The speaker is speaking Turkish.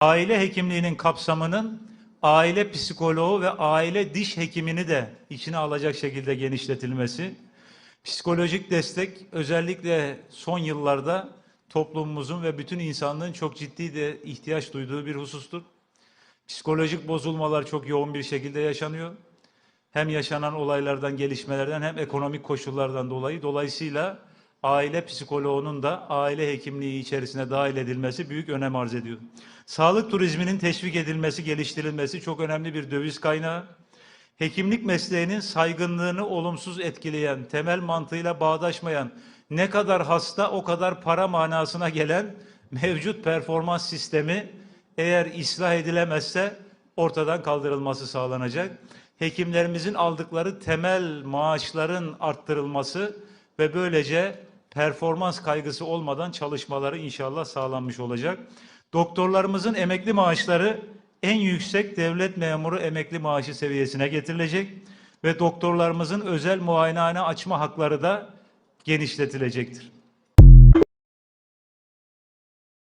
aile hekimliğinin kapsamının aile psikoloğu ve aile diş hekimini de içine alacak şekilde genişletilmesi, psikolojik destek özellikle son yıllarda toplumumuzun ve bütün insanlığın çok ciddi de ihtiyaç duyduğu bir husustur. Psikolojik bozulmalar çok yoğun bir şekilde yaşanıyor. Hem yaşanan olaylardan, gelişmelerden hem ekonomik koşullardan dolayı. Dolayısıyla aile psikoloğunun da aile hekimliği içerisine dahil edilmesi büyük önem arz ediyor. Sağlık turizminin teşvik edilmesi, geliştirilmesi çok önemli bir döviz kaynağı. Hekimlik mesleğinin saygınlığını olumsuz etkileyen, temel mantığıyla bağdaşmayan, ne kadar hasta o kadar para manasına gelen mevcut performans sistemi eğer ıslah edilemezse ortadan kaldırılması sağlanacak. Hekimlerimizin aldıkları temel maaşların arttırılması ve böylece performans kaygısı olmadan çalışmaları inşallah sağlanmış olacak. Doktorlarımızın emekli maaşları en yüksek devlet memuru emekli maaşı seviyesine getirilecek ve doktorlarımızın özel muayenehane açma hakları da genişletilecektir.